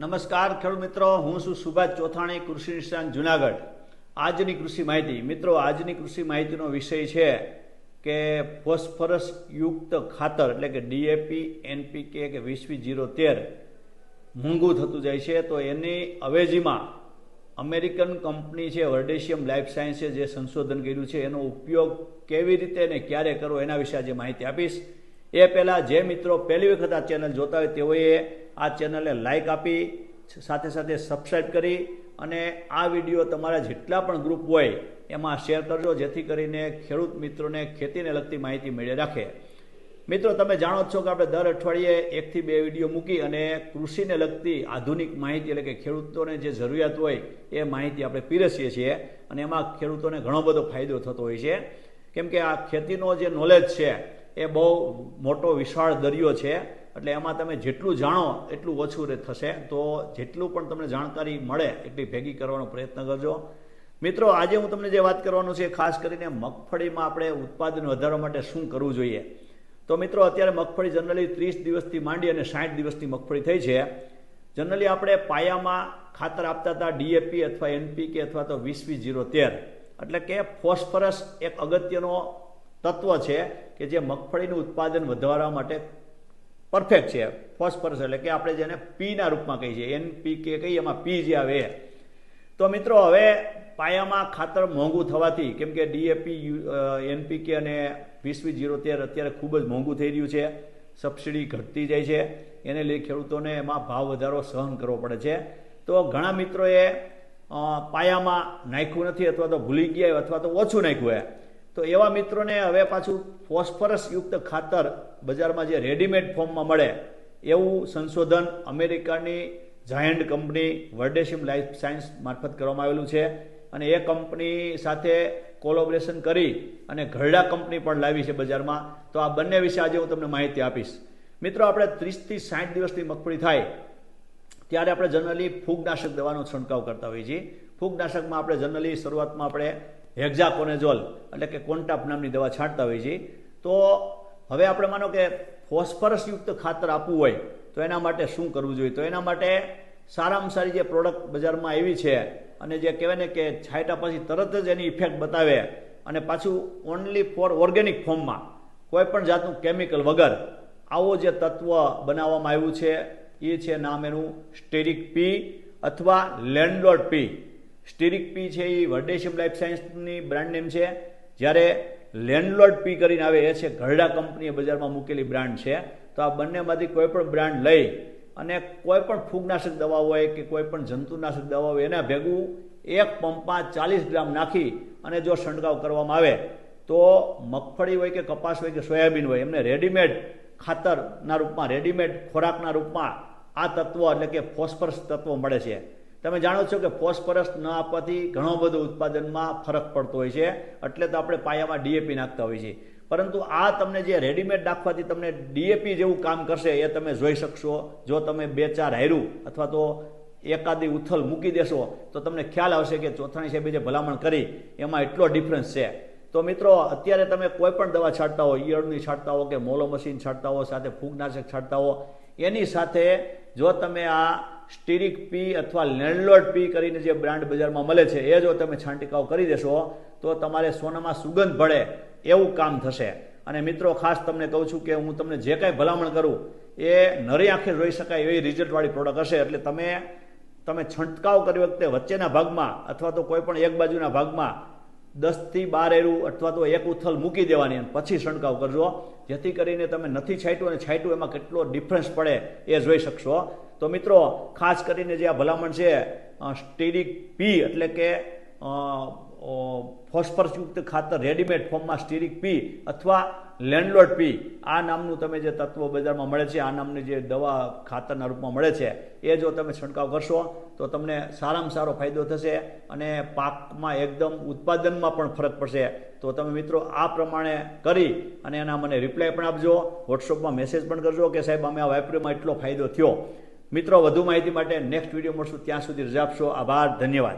નમસ્કાર ખેડૂત મિત્રો, હું છું સુભાષ ચોથાણી, કૃષિ નિષ્ણાંત જુનાગઢ. આજની કૃષિ માહિતી. મિત્રો, આજની કૃષિ માહિતીનો વિષય છે કે ફોસ્ફરસ યુક્ત ખાતર, એટલે કે ડીએપી એનપીકે કે વીસવી જીરો તેર મોંઘું થતું જાય છે. તો એની અવેજીમાં અમેરિકન કંપની છે, વર્ડેશિયમ લાઈફ સાયન્સે જે સંશોધન કર્યું છે, એનો ઉપયોગ કેવી રીતે અને ક્યારે કરવો એના વિશે આજે માહિતી આપીશ. એ પહેલાં જે મિત્રો પહેલી વખત આ ચેનલ જોતા હોય તેઓએ આ ચેનલને લાઈક આપી, સાથે સાથે સબસ્ક્રાઈબ કરી અને આ વીડિયો તમારા જેટલા પણ ગ્રુપ હોય, એમાં શેર કરજો, જેથી કરીને ખેડૂત મિત્રોને ખેતીને લગતી માહિતી મળી રાખે. મિત્રો, તમે જાણો છો કે આપણે દર અઠવાડિયે એકથી બે વીડિયો મૂકી અને કૃષિને લગતી આધુનિક માહિતી એટલે કે ખેડૂતોને જે જરૂરિયાત હોય, એ માહિતી આપણે પીરસીએ છીએ અને એમાં ખેડૂતોને ઘણો બધો ફાયદો થતો હોય છે. કેમ કે આ ખેતીનો જે નોલેજ છે, એ બહુ મોટો વિશાળ દરિયો છે. એટલે એમાં તમે જેટલું જાણો એટલું ઓછું રે થશે. તો જેટલું પણ તમને જાણકારી મળે એટલી ભેગી કરવાનો પ્રયત્ન કરજો. મિત્રો, આજે હું તમને જે વાત કરવાનું છે ખાસ કરીને મગફળીમાં આપણે ઉત્પાદન વધારવા માટે શું કરવું જોઈએ? તો મિત્રો, અત્યારે મગફળી જનરલી ત્રીસ દિવસથી માંડી અને સાઠ દિવસની મગફળી થઈ છે. જનરલી આપણે પાયામાં ખાતર આપતા હતા ડીએપી અથવા એનપીકે અથવા તો વીસવી જીરો તેર. એટલે કે ફોસ્ફરસ એક અગત્યનો તત્વ છે કે જે મગફળીનું ઉત્પાદન વધારવા માટે પરફેક્ટ છે. ફોસ્ફરસ એટલે કે આપણે જેને પીના રૂપમાં કહીએ છીએ. એનપીકે કહીએ, એમાં પી જે આવે. તો મિત્રો, હવે પાયામાં ખાતર મોંઘું થવાથી, કેમ કે ડીએપી એનપીકે અને વીસવી જીરો તેર અત્યારે ખૂબ જ મોંઘું થઈ રહ્યું છે. સબસિડી ઘટતી જાય છે. એને લઈ ખેડૂતોને એમાં ભાવ વધારો સહન કરવો પડે છે. તો ઘણા મિત્રોએ પાયામાં નાખ્યું નથી અથવા તો ભૂલી ગયા અથવા તો ઓછું નાખ્યું હોય. તો એવા મિત્રોને હવે પાછું ફોસ્ફરસ યુક્ત ખાતર બજારમાં જે રેડીમેડ ફોર્મમાં મળે, એવું સંશોધન અમેરિકાની giant company Verdesian life science મારફત કરવામાં આવેલું છે. અને એ કંપની સાથે કોલોબરેશન કરી અને ઘરડા કંપની પણ લાવી છે બજારમાં. તો આ બંને વિશે આજે હું તમને માહિતી આપીશ. મિત્રો, આપણે ત્રીસથી સાઠ દિવસની મગફળી થાય, ત્યારે આપણે જનરલી ફૂગનાશક દવાનો છંટકાવ કરતા હોઈએ છીએ. ફૂગનાશકમાં આપણે જનરલી શરૂઆતમાં આપણે હેક્ઝાકોનેઝોલ એટલે કે કોન્ટાપ નામની દવા છાંટતા હોય છે. તો હવે આપણે માનો કે ફોસ્ફરસયુક્ત ખાતર આપવું હોય, તો એના માટે શું કરવું જોઈએ? તો એના માટે સારામાં સારી જે પ્રોડક્ટ બજારમાં આવી છે, અને જે કહેવાય ને કે છાંટ્યા પછી તરત જ એની ઇફેક્ટ બતાવે, અને પાછું ઓનલી ફોર ઓર્ગેનિક ફોર્મમાં કોઈ પણ જાતનું કેમિકલ વગર, આવો જે તત્વ બનાવવામાં આવ્યું છે, એ છે નામ એનું સ્ટેરિક પી અથવા લેન્ડલોડ પી સ્ટીરિક પી છે એ વર્ડેશિયમ લાઈફ સાયન્સની બ્રાન્ડ નેમ છે. જ્યારે લેન્ડલોડ પી કરીને આવે, એ છે ઘરડા કંપનીએ બજારમાં મૂકેલી બ્રાન્ડ છે. તો આ બંનેમાંથી કોઈ પણ બ્રાન્ડ લઈ અને કોઈ પણ ફૂગનાશક દવા હોય કે કોઈ પણ જંતુનાશક દવા હોય, એના ભેગું એક પંપમાં ચાલીસ ગ્રામ નાખી અને જો છંટકાવ કરવામાં આવે, તો મગફળી હોય કે કપાસ હોય કે સોયાબીન હોય, એમને રેડીમેડ ખાતરના રૂપમાં રેડીમેડ ખોરાકના રૂપમાં આ તત્વ એટલે કે ફોસ્ફરસ તત્વ મળે છે. તમે જાણો છો કે ફોસ્ફરસ ન આપવાથી ઘણો બધો ઉત્પાદનમાં ફરક પડતો હોય છે, એટલે તો આપણે પાયામાં ડીએપી નાખતા હોઈએ છીએ. પરંતુ આ તમને જે રેડીમેડ નાખવાથી તમને ડીએપી જેવું કામ કરશે એ તમે જોઈ શકશો. જો તમે બે ચાર હાયરું અથવા તો એકાદી ઉથલ મૂકી દેશો, તો તમને ખ્યાલ આવશે કે ચોથાણી સાહેબે જે ભલામણ કરી, એમાં એટલો ડિફરન્સ છે. તો મિત્રો, અત્યારે તમે કોઈ પણ દવા છાંટતા હો, ઈયળની છાંટતા હો કે મોલો મશીન છાંટતા હો, સાથે ફૂગનાશક છાંટતા હો, એની સાથે જો તમે આ સ્ટીરિક પી અથવા લેન્ડલોડ પી કરીને જે બ્રાન્ડ બજારમાં મળે છે, એ જો તમે છાંટકાવ કરી દેશો, તો તમારે સોનામાં સુગંધ ભળે એવું કામ થશે. અને મિત્રો, ખાસ તમને કહું છું કે હું તમને જે કાંઈ ભલામણ કરું, એ નરી આંખે જોઈ શકાય એવી રિઝલ્ટવાળી પ્રોડક્ટ હશે. એટલે તમે તમે છંટકાવ કરી વખતે વચ્ચેના ભાગમાં અથવા તો કોઈ પણ એક બાજુના ભાગમાં દસથી બાર એરું અથવા તો એક ઉથલ મૂકી દેવાની અને પછી છંટકાવ કરજો. જેથી કરીને તમે નથી છાંટ્યું અને છાંટ્યું એમાં કેટલો ડિફરન્સ પડે એ જોઈ શકશો. તો મિત્રો, ખાસ કરીને જે આ ભલામણ છે સ્ટીરિક પી એટલે કે ફોસ્ફરસયુક્ત ખાતર રેડીમેડ ફોર્મમાં સ્ટીરિક પી અથવા લેન્ડલોડ પી. આ નામનું તમે જે તત્વ બજારમાં મળે છે, આ નામની જે દવા ખાતરના રૂપમાં મળે છે, એ જો તમે છંટકાવ કરશો, તો તમને સારામાં સારો ફાયદો થશે અને પાકમાં એકદમ ઉત્પાદનમાં પણ ફરક પડશે. તો તમે મિત્રો આ પ્રમાણે કરી અને એના મને રિપ્લાય પણ આપજો. વોટ્સઅપમાં મેસેજ પણ કરજો કે સાહેબ, અમે આ વાપરીમાં એટલો ફાયદો થયો. મિત્રો, વધુ માહિતી માટે નેક્સ્ટ વીડિયો મળશું. ત્યાં સુધી રજા આપશો. આભાર, ધન્યવાદ.